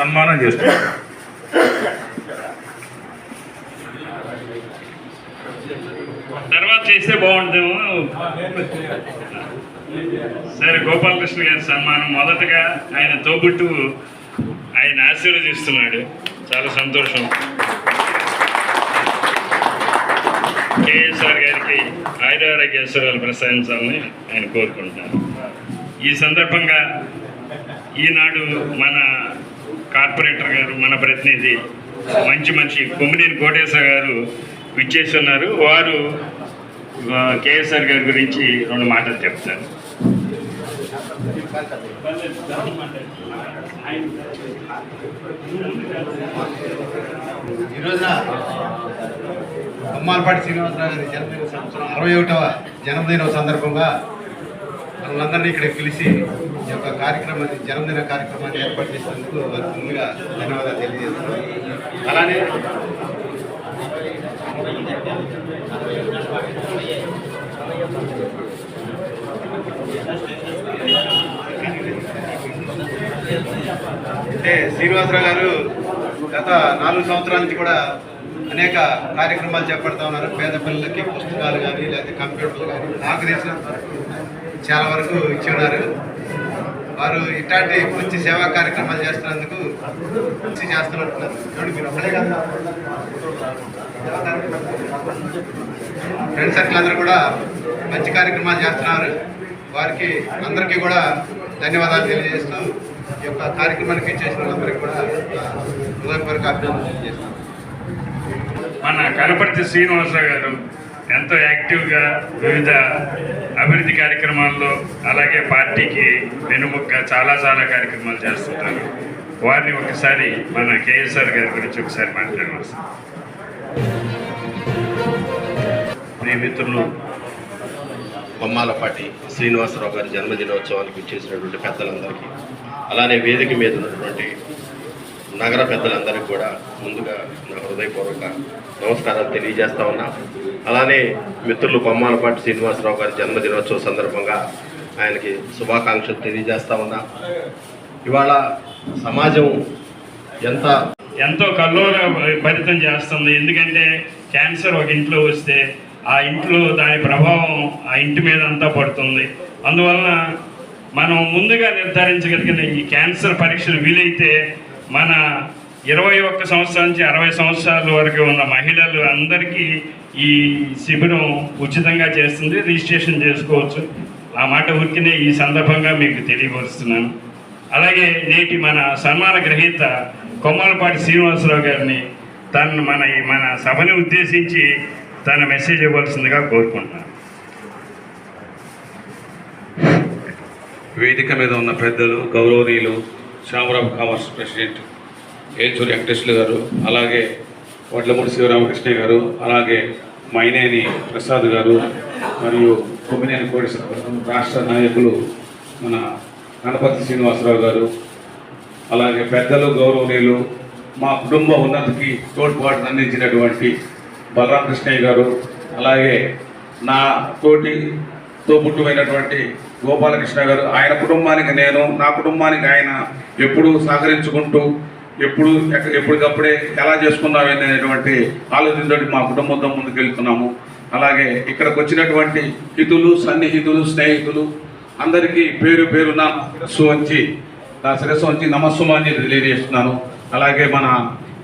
సన్మానం చేస్తున్నారు తర్వాత చేస్తే బాగుంటుందేమో సరే గోపాలకృష్ణ గారి సన్మానం. మొదటగా ఆయన తోబుట్టు ఆయన ఆశీర్వదిస్తున్నాడు. చాలా సంతోషం. కేఎస్ఆర్ గారికి ఆయురారోగ్యేశ్వరాలు ప్రసాదించాలని ఆయన కోరుకుంటున్నారు. ఈ సందర్భంగా ఈనాడు మన కార్పొరేటర్ గారు మన ప్రతినిధి మంచి మనిషి కొమ్మినేని కోటేశ్వర గారు విచ్చేసి ఉన్నారు వారు కేఎస్ఆర్ గారి గురించి రెండు మాటలు చెప్తారు. ఈ రోజున శ్రీనివాసరావు గారి జన్మదిన సంవత్సరం అరవై ఒకటవ జన్మదినం సందర్భంగా మనందరినీ ఇక్కడ పిలిచి ఈ యొక్క కార్యక్రమాన్ని జన్మదిన కార్యక్రమాన్ని ఏర్పాటు చేసినందుకు వారికి ముందుగా ధన్యవాదాలు తెలియజేస్తున్నాను. అలానే అంటే శ్రీనివాసరావు గారు గత నాలుగు సంవత్సరాల నుంచి కూడా అనేక కార్యక్రమాలు చేపడతా ఉన్నారు. పేద పిల్లలకి పుస్తకాలు కానీ లేకపోతే కంప్యూటర్లు కానీ నాకు తెలిసిన చాలా వరకు ఇచ్చి ఉన్నారు వారు ఇట్లాంటి మంచి సేవా కార్యక్రమాలు చేస్తున్నందుకు మంచి చేస్తున్నట్టున్నారు. ఫ్రెండ్ సర్కిల్ అందరూ కూడా మంచి కార్యక్రమాలు చేస్తున్నారు. వారికి అందరికీ కూడా ధన్యవాదాలు తెలియజేస్తూ ఈ యొక్క కార్యక్రమానికి చేసిన వాళ్ళందరికీ కూడా హృదయపూర్వక అభినందనలు తెలియజేస్తున్నాను. మన కనపర్తి శ్రీనివాసరావు గారు ఎంతో యాక్టివ్గా వివిధ అభివృద్ధి కార్యక్రమాల్లో అలాగే పార్టీకి వెనుముక్క చాలా చాలా కార్యక్రమాలు చేస్తుంటారు. వారిని ఒకసారి మన కేఎస్ఆర్ గారి గురించి ఒకసారి మాట్లాడవచ్చు ప్రియమిత్రులు బొమ్మాలపాటి శ్రీనివాసరావు గారి జన్మదినోత్సవానికి ఇచ్చేసినటువంటి పెద్దలందరికీ అలానే వేదిక మీద ఉన్నటువంటి నగర పెద్దలందరికీ కూడా ముందుగా నా హృదయపూర్వక నమస్కారాలు తెలియజేస్తా ఉన్నా. అలానే మిత్రులు బొమ్మాలపాటి శ్రీనివాసరావు గారి జన్మదినోత్సవం సందర్భంగా ఆయనకి శుభాకాంక్షలు తెలియజేస్తా ఉన్నా. ఇవాళ సమాజం ఎంత ఎంతో కల్లోల భరితం చేస్తుంది. ఎందుకంటే క్యాన్సర్ ఒక ఇంట్లో వస్తే ఆ ఇంట్లో దాని ప్రభావం ఆ ఇంటి మీద అంతా పడుతుంది. అందువలన మనం ముందుగా నిర్ధారించగలిగిన ఈ క్యాన్సర్ పరీక్షలు వీలైతే మన ఇరవై ఒక్క సంవత్సరాల నుంచి అరవై సంవత్సరాల వరకు ఉన్న మహిళలు అందరికీ ఈ శిబిరం ఉచితంగా చేస్తుంది రిజిస్ట్రేషన్ చేసుకోవచ్చు. ఆ మాట ఉరికినే ఈ సందర్భంగా మీకు తెలియపరుస్తున్నాను. అలాగే నేటి మన సన్మాన గ్రహీత కొమ్మలపాటి శ్రీనివాసరావు గారిని తను మన మన సభని ఉద్దేశించి తన మెసేజ్ ఇవ్వాల్సిందిగా కోరుకుంటున్నాను. వేదిక మీద ఉన్న పెద్దలు గౌరవనీయులు శ్యామరావు కామర్స్ ప్రెసిడెంట్ ఏచూరి వెంకటేశ్వర గారు అలాగే వడ్లమూడి శివరామకృష్ణ గారు అలాగే మైనేని ప్రసాద్ గారు మరియు కొమ్మినేని కోటేశ్వర రాష్ట్ర నాయకులు మన గణపతి శ్రీనివాసరావు గారు అలాగే పెద్దలు గౌరవనీయులు మా కుటుంబ ఉన్నతికి తోడ్పాటును అందించినటువంటి బలరామకృష్ణయ్య గారు అలాగే నా తోటి తోబుట్టుమైనటువంటి గోపాలకృష్ణ గారు ఆయన కుటుంబానికి నేను నా కుటుంబానికి ఆయన ఎప్పుడూ సహకరించుకుంటూ ఎప్పుడు ఎప్పటికప్పుడే ఎలా చేసుకుందాం అనేటువంటి ఆలోచనతో మా కుటుంబంతో ముందుకెళ్తున్నాము. అలాగే ఇక్కడికి వచ్చినటువంటి హితులు సన్నిహితులు స్నేహితులు అందరికీ పేరు పేరు నా శిరస్సు వచ్చి నా శిరస్సు వచ్చి నమస్సుమాన్ని తెలియజేస్తున్నాను. అలాగే మన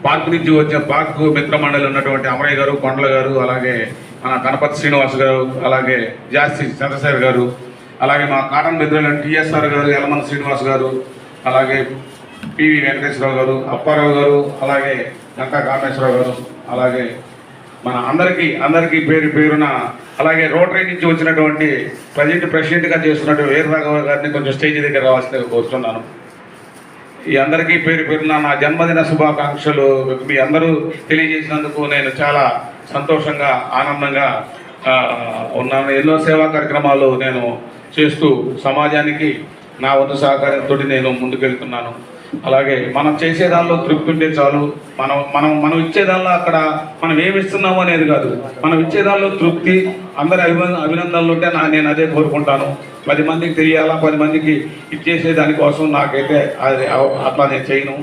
పార్క్ నుంచి వచ్చిన పార్క్ మిత్రమండలి ఉన్నటువంటి అమరయ్య గారు కొండల గారు అలాగే మన గణపతి శ్రీనివాస్ గారు అలాగే జాస్తి చంద్రశేఖర్ గారు అలాగే మా కాటన్ మిత్రులైన టిఎస్ఆర్ గారు యలమన శ్రీనివాస్ గారు అలాగే పివి వెంకటేశ్వరరావు గారు అప్పారావు గారు అలాగే లంకా కామేశ్వరరావు గారు అలాగే మన అందరికీ అందరికీ పేరు పేరున అలాగే రోటరీ నుంచి వచ్చినటువంటి ప్రజెంట్ ప్రెసిడెంట్గా చేస్తున్నటువంటి వీరరాఘవ గారిని కొంచెం స్టేజ్ దగ్గర రావాల్సిందిగా కోరుతున్నాను. ఈ అందరికీ పేరు పేరున నా జన్మదిన శుభాకాంక్షలు మీ అందరూ తెలియజేసినందుకు నేను చాలా సంతోషంగా ఆనందంగా ఉన్నాను. ఎన్నో సేవా కార్యక్రమాలు నేను చేస్తూ సమాజానికి నా వంతు సహకారంతో నేను ముందుకెళ్తున్నాను. అలాగే మనం చేసే దానిలో తృప్తి ఉంటే చాలు. మనం మనం మనం ఇచ్చే దానిలో అక్కడ మనం ఏమి ఇస్తున్నాము అనేది కాదు. మనం ఇచ్చే దానిలో తృప్తి అందరి అభినందన అభినందనలు ఉంటే నా నేను అదే కోరుకుంటాను. పది మందికి తెలియాలా? పది మందికి ఇచ్చేసే దానికోసం నాకైతే అది అట్లా నేను చేయను.